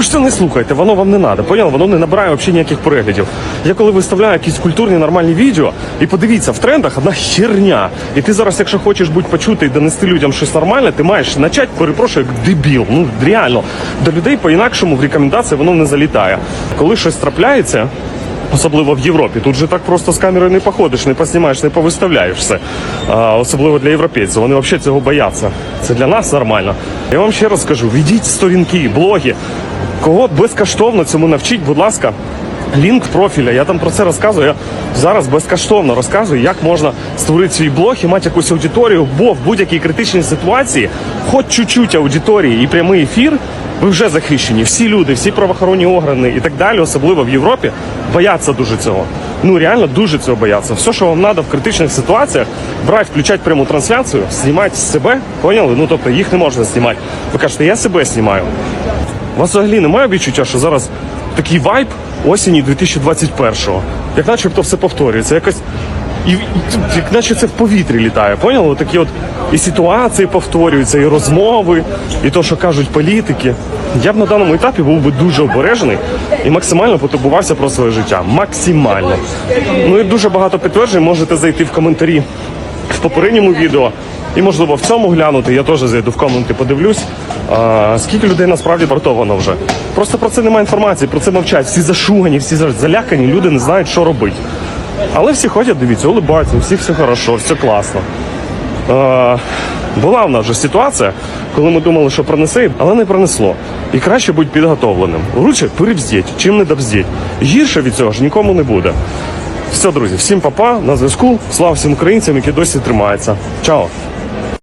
ви ж це не слухайте, воно вам не треба, поняли? Воно не набирає взагалі ніяких переглядів. Я коли виставляю якісь культурні нормальні відео, і подивіться, в трендах одна херня. І ти зараз, якщо хочеш бути почутий і донести людям щось нормальне, ти маєш почати, перепрошую, як дебіл. Ну реально, до людей по-інакшому в рекомендації воно не залітає. Коли щось трапляється. Особливо в Європі. Тут же так просто з камерою не походиш, не поснімаєш, не повиставляєш все. А, особливо для європейців. Вони взагалі цього бояться. Це для нас нормально. Я вам ще раз скажу: ведіть сторінки, блоги. Кого безкоштовно цьому навчіть, будь ласка. Лінк профіля, я там про це розказую. Я зараз безкоштовно розказую, як можна створити свій блог і мати якусь аудиторію, бо в будь-якій критичній ситуації, хоч чуть-чуть аудиторії і прямий ефір, ви вже захищені. Всі люди, всі правоохоронні органи і так далі, особливо в Європі, бояться дуже цього. Ну реально дуже цього бояться. Все, що вам треба в критичних ситуаціях, брати, включати пряму трансляцію, знімати себе, поняли? Ну тобто їх не можна знімати. Ви кажете, я себе знімаю. У вас взагалі немає відчуття, що зараз такий вайб осені 2021-го, як начебто все повторюється, якось. І, і як наче це в повітрі літає, поняли? Такі от і ситуації повторюються, і розмови, і то, що кажуть політики. Я б на даному етапі був би дуже обережений і максимально потурбувався про своє життя. Максимально. Ну і дуже багато підтверджень можете зайти в коментарі в попередньому відео. І можливо в цьому глянути. Я теж зайду в коменти, подивлюсь. Скільки людей насправді вартовано вже. Просто про це немає інформації, про це мовчать. Всі зашугані, всі залякані, люди не знають, що робити. Але всі ходять, дивіться, улибаються, у всіх все хорошо, все класно. Була в нас вже ситуація, коли ми думали, що пронесе, але не пронесло. І краще бути підготовленим. Лучше перебздіть, чим не добздіть. Гірше від цього ж нікому не буде. Все, друзі, всім папа, на зв'язку. Слава всім українцям, які досі тримаються. Чао!